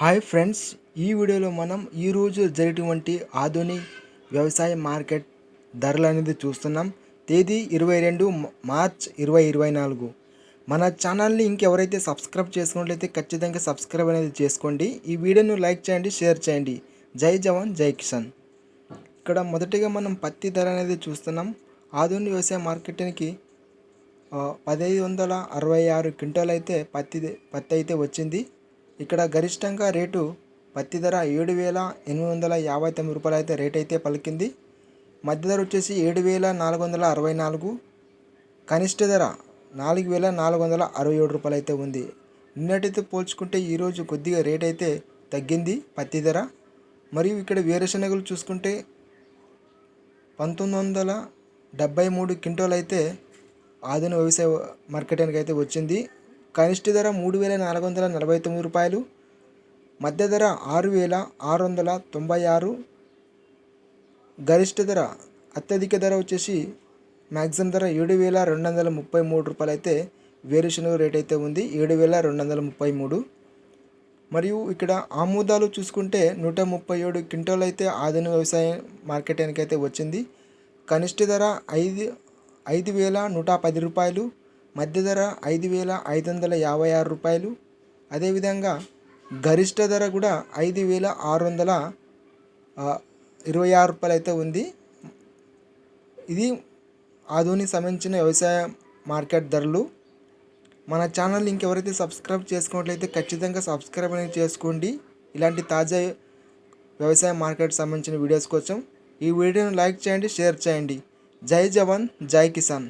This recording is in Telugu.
హాయ్ ఫ్రెండ్స్ ఈ వీడియోలో మనం ఈరోజు జరిగినటువంటి ఆధునిక వ్యవసాయ మార్కెట్ ధరలు అనేది చూస్తున్నాం. తేదీ ఇరవై రెండు మార్చ్ ఇరవై ఇరవై నాలుగు. మన ఛానల్ని ఇంకెవరైతే సబ్స్క్రైబ్ చేసుకున్నట్లయితే ఖచ్చితంగా సబ్స్క్రైబ్ అనేది చేసుకోండి. ఈ వీడియోను లైక్ చేయండి షేర్ చేయండి. జై జవాన్ జై కిషన్ ఇక్కడ మొదటిగా మనం పత్తి ధర అనేది చూస్తున్నాం. ఆధునిక వ్యవసాయ మార్కెట్కి పదహైదు వందల అరవై ఆరు క్వింటాల్ అయితే పత్తి పత్తి అయితే వచ్చింది. ఇక్కడ గరిష్టంగా రేటు పత్తి ధర ఏడు వేల ఎనిమిది వందల యాభై తొమ్మిది రూపాయలు అయితే రేట్ అయితే పలికింది. మధ్య ధర వచ్చేసి ఏడు వేల నాలుగు వందల అరవై నాలుగు కనిష్ట ధర నాలుగు వేల నాలుగు వందల అరవై ఏడు రూపాయలు అయితే ఉంది. నిన్నటితో పోల్చుకుంటే ఈరోజు కొద్దిగా రేట్ అయితే తగ్గింది పత్తి ధర. మరియు ఇక్కడ వేరుశనగలు చూసుకుంటే పంతొమ్మిది వందల డెబ్బై మూడు క్వింటాల్ అయితే ఆధునిక వ్యవసాయ మార్కెటానికి అయితే వచ్చింది. కనిష్ట ధర మూడు వేల నాలుగు వందల నలభై తొమ్మిది రూపాయలు మధ్య ధర ఆరు వేల ఆరు వందల తొంభై ఆరు గరిష్ట ధర అత్యధిక ధర వచ్చేసి మ్యాక్సిమం ధర ఏడు వేల రెండు వందల ముప్పై మూడు రూపాయలు అయితే వేరుశనగ రేట్ అయితే ఉంది ఏడు వేల రెండు వందల ముప్పై మూడు. మరియు ఇక్కడ ఆముదాలు చూసుకుంటే నూట ముప్పై ఏడు క్వింటాల్ అయితే ఆధునిక వ్యవసాయ మార్కెటానికి అయితే వచ్చింది. కనిష్ట ధర ఐదు ఐదు వేల నూట పది రూపాయలు మధ్య ధర ఐదు వేల ఐదు వందల యాభై ఆరు రూపాయలు. అదేవిధంగా గరిష్ట ధర కూడా ఐదు వేల ఆరు వందల ఇరవై ఆరు రూపాయలు అయితే ఉంది. ఇది ఆధునిక సంబంధించిన వ్యవసాయ మార్కెట్ ధరలు. మన ఛానల్ ఇంకెవరైతే సబ్స్క్రైబ్ చేసుకున్నట్లయితే ఖచ్చితంగా సబ్స్క్రైబ్ అనేది చేసుకోండి. ఇలాంటి తాజా వ్యవసాయ మార్కెట్ సంబంధించిన వీడియోస్ కోసం ఈ వీడియోను లైక్ చేయండి షేర్ చేయండి. జై జవాన్ జై కిసాన్.